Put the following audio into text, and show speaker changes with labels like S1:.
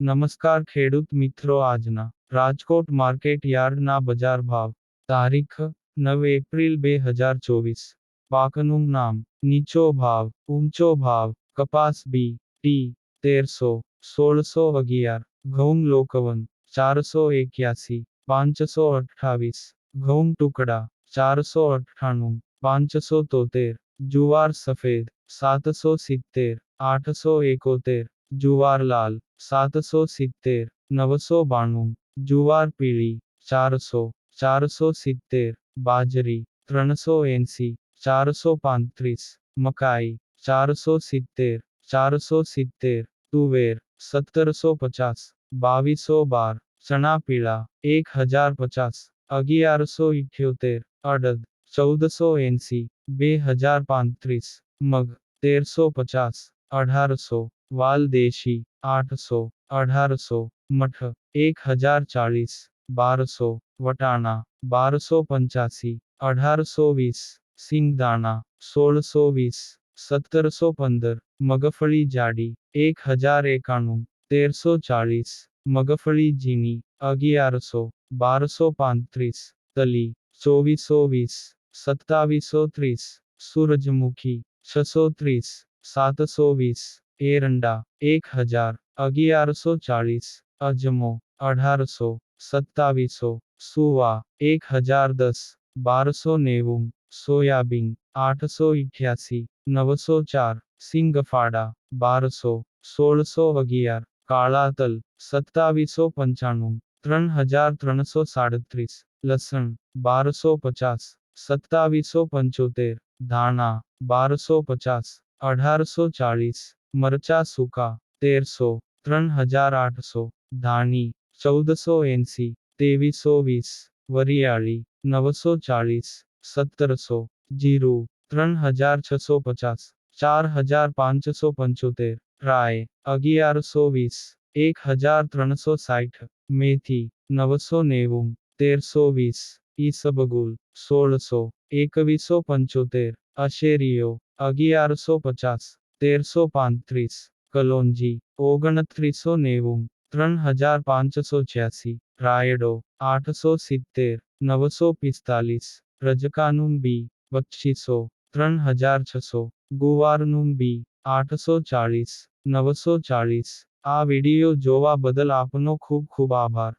S1: નમસ્કાર ખેડૂત મિત્રો આજના રાજકોટ માર્કેટ યાર્ડના બજાર ભાવ તારીખ નવ એપ્રિલ બે હજાર ચોવીસ પાકનું નામ નીચો ભાવ ઊંચો ભાવ કપાસ બી ટી તેરસો સોળસો અગિયાર ઘઉં લોકવન ચારસો એક્યાસી પાંચસો અઠ્ઠાવીસ ઘઉં ટુકડા ચારસો અઠ્ઠાણું પાંચસો તોતેર જુવાર સફેદ સાતસો સિત્તેર આઠસો એકોતેર જુવાર લાલ સાતસો સિત્તેર નવસો બાણું જુવાર પીળી ચારસો ચારસો સિત્તેર બાજરી ત્રણસો એંસી ચારસો પાંત્રીસ મકાઈ ચારસો સિત્તેર ચારસો સિત્તેર તુવેર સત્તરસો પચાસ બાવીસો બાર ચણા પીળા એક હજાર પચાસ અગિયારસો ઇઠ્યોતેર અડદ ચૌદસો એંસી બે હજાર પાંત્રીસ મગ તેરસો પચાસ અઢારસો वालदेशी, आठ सौ, अठारह सौ, मठ, एक हज़ार चालीस, बारह सौ वटाना बारह सौ पंचासी, अठारह सौ बीस सिंगदाना सोलह सौ बीस सत्तर सौ पंदर मगफली जाडी, एक हज़ार एकाणु, तेरह सौ चालीस, मगफली जीनी, अगियारह सौ, बारह सौ पैंतीस, तली, चौबीस सौ बीस सत्तावीस सौ तीस, सूरजमुखी छ सौ तीस, सात सौ बीस એરંડા એક હજાર અગિયારસો ચાળીસ અજમો અઢારસો સત્તાવીસો સુવા એક હજાર દસ બારસો નેવું સોયાબીન આઠસો ઇઠ્યાસી નવસો ચાર સિંગફાડા બારસો સોળસો અગિયાર કાળા તલ સત્તાવીસો પંચાણું ત્રણ હજાર ત્રણસો સાડત્રીસ લસણ બારસો પચાસ સત્તાવીસો પંચોતેર ધાણા બારસો પચાસ અઢારસો ચાળીસ મરચા સૂકા તેરસો ત્રણ હજાર આઠસો ધાણી ચૌદસો એંસી તેવીસો વીસ વરિયાળી નવસો ચાળીસ સત્તરસો જીરું ત્રણ હજાર છસો પચાસ ચાર હજાર પાંચસો પંચોતેર રાય અગિયારસો વીસ એક હજાર ત્રણસો સાઠ મેથી નવસો નેવું તેરસો વીસ ઈસબગુલ સોળસો એકવીસો પંચોતેર અશેરીઓ અગિયારસો પચાસ તેરસો પાંત્રીસ, કલોંજી, ઓગણત્રીસો નેવું, ત્રણ હજાર પાંચસો છ્યાસી, રાયડો, આઠસો સિત્તેર, નવસો પિસ્તાલીસ, રજકાનું બી પચ્ચીસો ત્રણ હજાર છસો, ગુવારનું બી, આઠસો ચાળીસ, નવસો ચાળીસ. આ વિડિયો જોવા બદલ આપનો ખૂબ ખૂબ આભાર.